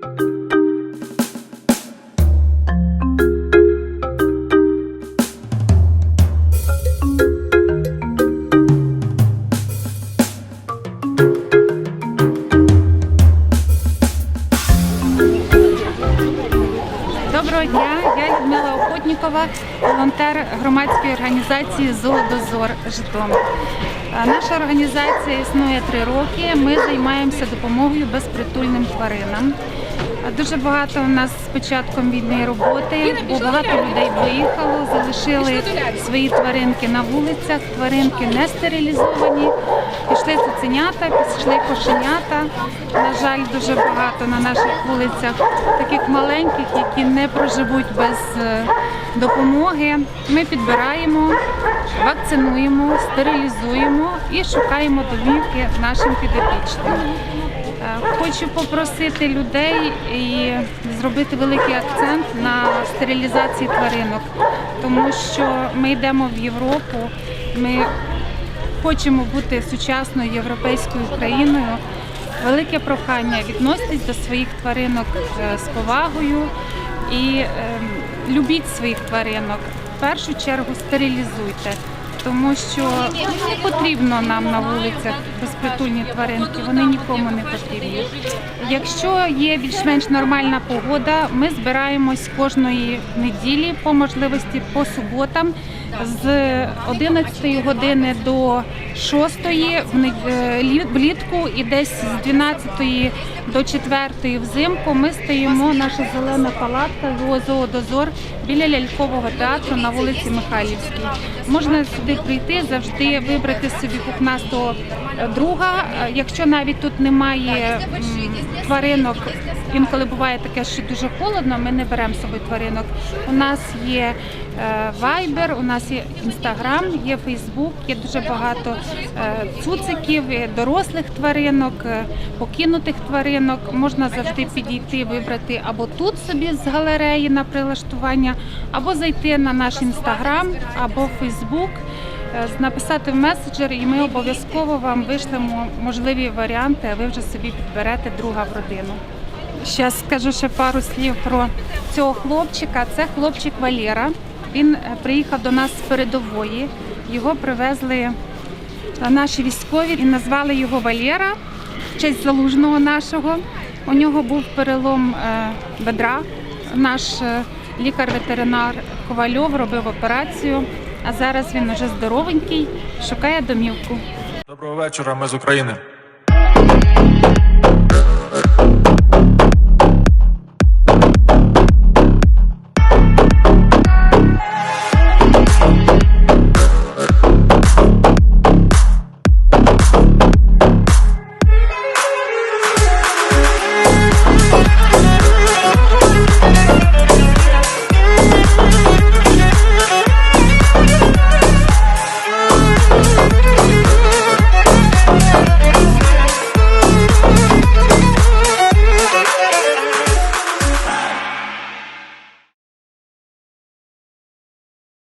Доброго Охотнікова, волонтер громадської організації Зоодозор Житомир. Наша організація існує три роки. Ми займаємося допомогою безпритульним тваринам. Дуже багато у нас з початком війни роботи, бо багато людей виїхало, залишили свої тваринки на вулицях. Тваринки не стерилізовані. Пішли цуценята, пішли кошенята. На жаль, дуже багато на наших вулицях таких маленьких, які не проживуть без е, допомоги. Ми підбираємо, вакцинуємо, стерилізуємо і шукаємо домівки нашим підопічним. Е, Хочу попросити людей і зробити великий акцент на стерилізації тваринок, тому що ми йдемо в Європу. Ми хочемо бути сучасною європейською країною. Велике прохання відноситесь до своїх тваринок е, з повагою і е, любіть своїх тваринок. В першу чергу стерилізуйте, тому що не потрібно нам на вулицях безпритульні тваринки, вони нікому не потрібні. Якщо є більш-менш нормальна погода, ми збираємось кожної неділі по можливості по суботам з 11 години до 6 в не- е, лі- влітку і десь з 12 до 4 взимку ми стоїмо, наша зелена палатка зоодозор біля лялькового театру на вулиці Михайлівській. Можна сюди прийти, завжди вибрати собі пухнастого е, друга. Е, Якщо навіть тут немає тваринок, інколи буває таке, що дуже холодно, ми не беремо з собою тваринок. У нас є Viber, у нас є Instagram, є Facebook, є дуже багато е, цуциків, дорослих тваринок, е, покинутих тваринок. Можна завжди підійти, вибрати або тут собі з галереї на прилаштування, або зайти на наш Instagram, або е, написати в меседжер, і ми обов'язково вам вишлемо можливі варіанти, а ви вже собі підберете друга в родину. Зараз скажу ще пару слів про цього хлопчика. Це хлопчик Валєра. Він е, приїхав до нас з передової. Його привезли е, наші військові і назвали його Валєра в честь залужного нашого. У нього був перелом е, бедра. Наш е, лікар-ветеринар Ковальов робив операцію, а зараз він уже здоровенький, шукає домівку. Доброго вечора, ми з України.